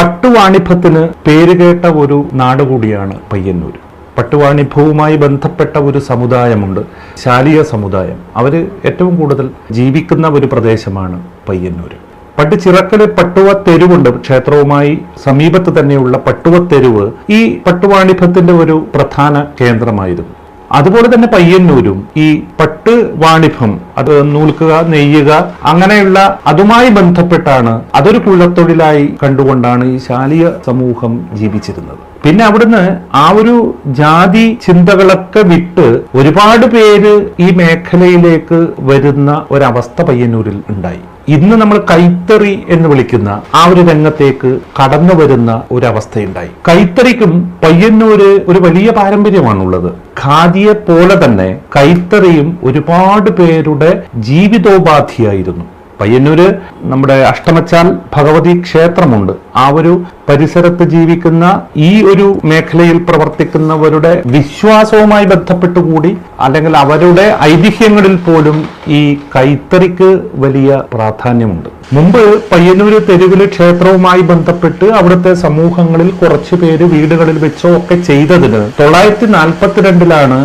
പട്ടുവാണിഭത്തിന് പേരുകേട്ട ഒരു നാട് കൂടിയാണ് പയ്യന്നൂർ. പട്ടുവാണിഭവുമായി ബന്ധപ്പെട്ട ഒരു സമുദായമുണ്ട് ശാലിയ സമുദായം. അവർ ഏറ്റവും കൂടുതൽ ജീവിക്കുന്ന ഒരു പ്രദേശമാണ് പയ്യന്നൂർ. പണ്ട് ചിറക്കൽ പട്ടുവ തെരുവുണ്ട് ക്ഷേത്രവുമായി സമീപത്ത് തന്നെയുള്ള പട്ടുവ തെരുവ് ഈ പട്ടുവാണിഭത്തിന്റെ ഒരു പ്രധാന കേന്ദ്രമായിരുന്നു. അതുപോലെ തന്നെ പയ്യന്നൂരും ഈ പട്ട് വാണിഭം അത് നൂൽക്കുക നെയ്യുക അങ്ങനെയുള്ള അതുമായി ബന്ധപ്പെട്ടാണ് അതൊരു കുള്ളത്തൊഴിലായി കണ്ടുകൊണ്ടാണ് ഈ ശാലിയ സമൂഹം ജീവിച്ചിരുന്നത്. പിന്നെ അവിടുന്ന് ആ ഒരു ജാതി ചിന്തകളൊക്കെ വിട്ട് ഒരുപാട് പേര് ഈ മേഖലയിലേക്ക് വരുന്ന ഒരവസ്ഥ പയ്യന്നൂരിൽ ഉണ്ടായി. ഇന്ന് നമ്മൾ കൈത്തറി എന്ന് വിളിക്കുന്ന ആ ഒരു രംഗത്തേക്ക് കടന്നു വരുന്ന ഒരവസ്ഥയുണ്ടായി. കൈത്തറിക്കും പയ്യന്നൂര് ഒരു വലിയ പാരമ്പര്യമാണുള്ളത്. ഖാദിയെ പോലെ തന്നെ കൈത്തറിയും ഒരുപാട് പേരുടെ ജീവിതോപാധിയായിരുന്നു. പയ്യന്നൂര് നമ്മുടെ അഷ്ടമച്ചാൽ ഭഗവതി ക്ഷേത്രമുണ്ട്. ആ ഒരു പരിസരത്ത് ജീവിക്കുന്ന ഈ ഒരു മേഖലയിൽ പ്രവർത്തിക്കുന്നവരുടെ വിശ്വാസവുമായി ബന്ധപ്പെട്ടുകൂടി അല്ലെങ്കിൽ അവരുടെ ഐതിഹ്യങ്ങളിൽ പോലും ഈ കൈത്തറിക്ക് വലിയ പ്രാധാന്യമുണ്ട്. മുമ്പ് പയ്യന്നൂര് തെരുവിൽ ക്ഷേത്രവുമായി ബന്ധപ്പെട്ട് അവിടുത്തെ സമൂഹങ്ങളിൽ കുറച്ചു പേര് വീടുകളിൽ വെച്ചോ ഒക്കെ ചെയ്തതിന് തൊള്ളായിരത്തി നാൽപ്പത്തിരണ്ടിലാണ്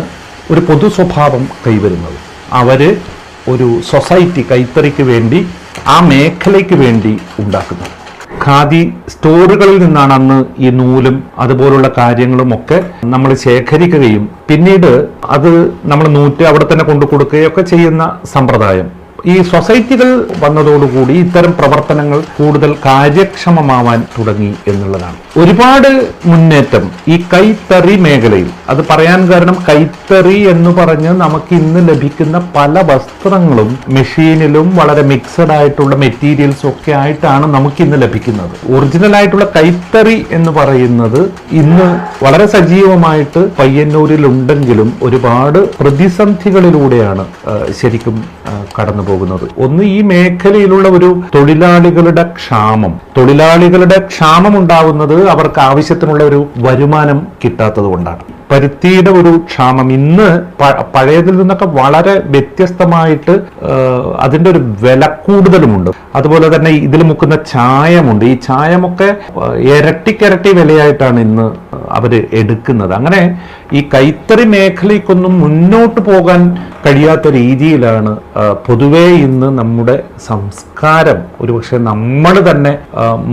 ഒരു പൊതു സ്വഭാവം കൈവരുന്നത്. അവർ ഒരു സൊസൈറ്റി കൈത്തറിക്ക് വേണ്ടി ആ മേഖലയ്ക്ക് വേണ്ടി ഉണ്ടാക്കുന്നത്. ഖാദി സ്റ്റോറുകളിൽ നിന്നാണ് അന്ന് ഈ നൂലും അതുപോലുള്ള കാര്യങ്ങളും ഒക്കെ നമ്മൾ ശേഖരിക്കുകയും പിന്നീട് അത് നമ്മൾ നൂറ്റ് അവിടെ തന്നെ കൊണ്ടു കൊടുക്കുകയൊക്കെ ചെയ്യുന്ന സമ്പ്രദായം. ഈ സൊസൈറ്റികൾ വന്നതോടുകൂടി ഇത്തരം പ്രവർത്തനങ്ങൾ കൂടുതൽ കാര്യക്ഷമമാവാൻ തുടങ്ങി എന്നുള്ളതാണ്. ഒരുപാട് മുന്നേറ്റം ഈ കൈത്തറി മേഖലയിൽ. അത് പറയാൻ കാരണം കൈത്തറി എന്ന് പറഞ്ഞ് നമുക്ക് ഇന്ന് ലഭിക്കുന്ന പല വസ്ത്രങ്ങളും മെഷീനിലും വളരെ മിക്സഡ് ആയിട്ടുള്ള മെറ്റീരിയൽസും ഒക്കെ ആയിട്ടാണ് നമുക്ക് ഇന്ന് ലഭിക്കുന്നത്. ഒറിജിനൽ ആയിട്ടുള്ള കൈത്തറി എന്ന് പറയുന്നത് ഇന്ന് വളരെ സജീവമായിട്ട് പയ്യന്നൂരിൽ ഉണ്ടെങ്കിലും ഒരുപാട് പ്രതിസന്ധികളിലൂടെയാണ് ശരിക്കും കടന്നു പോകുന്നത് ഒന്ന് ഈ മേഖലയിലുള്ള ഒരു തൊഴിലാളികളുടെ ക്ഷാമം. തൊഴിലാളികളുടെ ക്ഷാമം ഉണ്ടാവുന്നത് അവർക്ക് ആവശ്യത്തിനുള്ള ഒരു വരുമാനം കിട്ടാത്തത് കൊണ്ടാണ്. പരുത്തിയുടെ ഒരു ക്ഷാമം. ഇന്ന് പഴയതിൽ നിന്നൊക്കെ വളരെ വ്യത്യസ്തമായിട്ട് അതിന്റെ ഒരു വില കൂടുതലുമുണ്ട്. അതുപോലെ തന്നെ ഇതിൽ മുക്കുന്ന ചായമുണ്ട്. ഈ ചായമൊക്കെ ഇരട്ടിക്കിരട്ടി വിലയായിട്ടാണ് ഇന്ന് അവർ എടുക്കുന്നത്. അങ്ങനെ ഈ കൈത്തറി മേഖലയ്ക്കൊന്നും മുന്നോട്ട് പോകാൻ കഴിയാത്ത രീതിയിലാണ് പൊതുവേ ഇന്ന് നമ്മുടെ സംസ്കാരം. ഒരുപക്ഷെ നമ്മൾ തന്നെ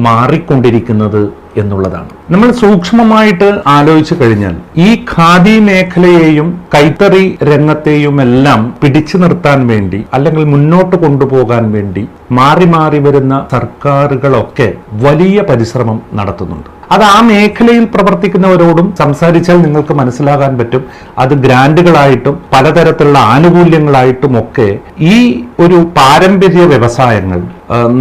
മാറിക്കൊണ്ടിരിക്കുന്നത് എന്നുള്ളതാണ്. നമ്മൾ സൂക്ഷ്മമായിട്ട് ആലോചിച്ചു കഴിഞ്ഞാൽ ഈ ഖാദി മേഖലയെയും കൈത്തറി രംഗത്തെയും എല്ലാം പിടിച്ചു നിർത്താൻ വേണ്ടി അല്ലെങ്കിൽ മുന്നോട്ട് കൊണ്ടുപോകാൻ വേണ്ടി മാറി മാറി വരുന്ന സർക്കാരുകളൊക്കെ വലിയ പരിശ്രമം നടത്തുന്നുണ്ട്. അത് ആ മേഖലയിൽ പ്രവർത്തിക്കുന്നവരോടും സംസാരിച്ചാൽ നിങ്ങൾക്ക് മനസ്സിലാകാൻ പറ്റും. അത് ഗ്രാൻഡുകളായിട്ടും പലതരത്തിലുള്ള ആനുകൂല്യങ്ങളായിട്ടും ഒക്കെ ഈ ഒരു പാരമ്പര്യ വ്യവസായങ്ങൾ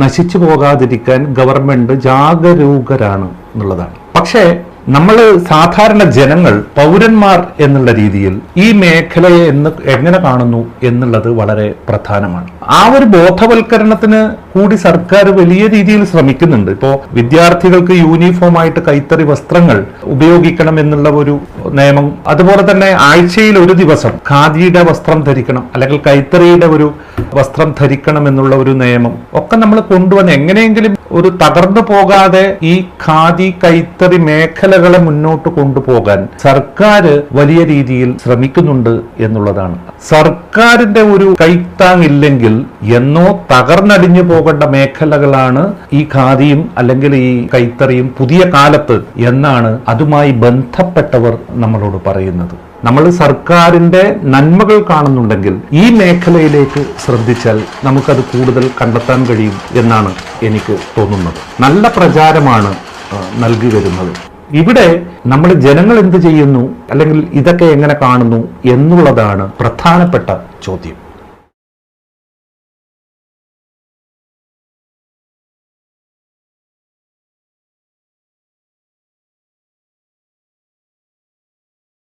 നശിച്ചു പോകാതിരിക്കാൻ ഗവൺമെന്റ് ജാഗരൂകരാണ് എന്നുള്ളതാണ്. പക്ഷേ നമ്മൾ സാധാരണ ജനങ്ങൾ പൗരന്മാർ എന്നുള്ള രീതിയിൽ ഈ മേഖലയെ എന്ന് എങ്ങനെ കാണുന്നു എന്നുള്ളത് വളരെ പ്രധാനമാണ്. ആ ഒരു ബോധവൽക്കരണത്തിന് കൂടി സർക്കാർ വലിയ രീതിയിൽ ശ്രമിക്കുന്നുണ്ട്. ഇപ്പോൾ വിദ്യാർത്ഥികൾക്ക് യൂണിഫോമായിട്ട് കൈത്തറി വസ്ത്രങ്ങൾ ഉപയോഗിക്കണം എന്നുള്ള ഒരു നിയമം അതുപോലെ തന്നെ ആഴ്ചയിൽ ഒരു ദിവസം ഖാദിയുടെ വസ്ത്രം ധരിക്കണം അല്ലെങ്കിൽ കൈത്തറിയുടെ ഒരു വസ്ത്രം ധരിക്കണം എന്നുള്ള ഒരു നിയമം ഒക്കെ നമ്മൾ കൊണ്ടുവന്ന് എങ്ങനെയെങ്കിലും ഒരു തകർന്നു പോകാതെ ഈ ഖാദി കൈത്തറി മേഖലകളെ മുന്നോട്ട് കൊണ്ടുപോകാൻ സർക്കാർ വലിയ രീതിയിൽ ശ്രമിക്കുന്നുണ്ട് എന്നുള്ളതാണ്. സർക്കാരിന്റെ ഒരു കൈത്താങ്ങില്ലെങ്കിൽ എന്നോ തകർന്നടിഞ്ഞു പോകേണ്ട മേഖലകളാണ് ഈ ഖാദിയും അല്ലെങ്കിൽ ഈ കൈത്തറിയും പുതിയ കാലത്ത് എന്നാണ് അതുമായി ബന്ധപ്പെട്ടവർ നമ്മളോട് പറയുന്നത്. നമ്മൾ സർക്കാരിന്റെ നന്മകൾ കാണുന്നുണ്ടെങ്കിൽ ഈ മേഖലയിലേക്ക് ശ്രദ്ധിച്ചാൽ നമുക്കത് കൂടുതൽ കണ്ടെത്താൻ കഴിയും എന്നാണ് എനിക്ക് തോന്നുന്നത്. നല്ല പ്രചാരമാണ് നൽകി വരുന്നത്. ഇവിടെ നമ്മൾ ജനങ്ങൾ എന്ത് ചെയ്യുന്നു? അല്ലെങ്കിൽ ഇതൊക്കെ എങ്ങനെ കാണുന്നു എന്നുള്ളതാണ് പ്രധാനപ്പെട്ട ചോദ്യം.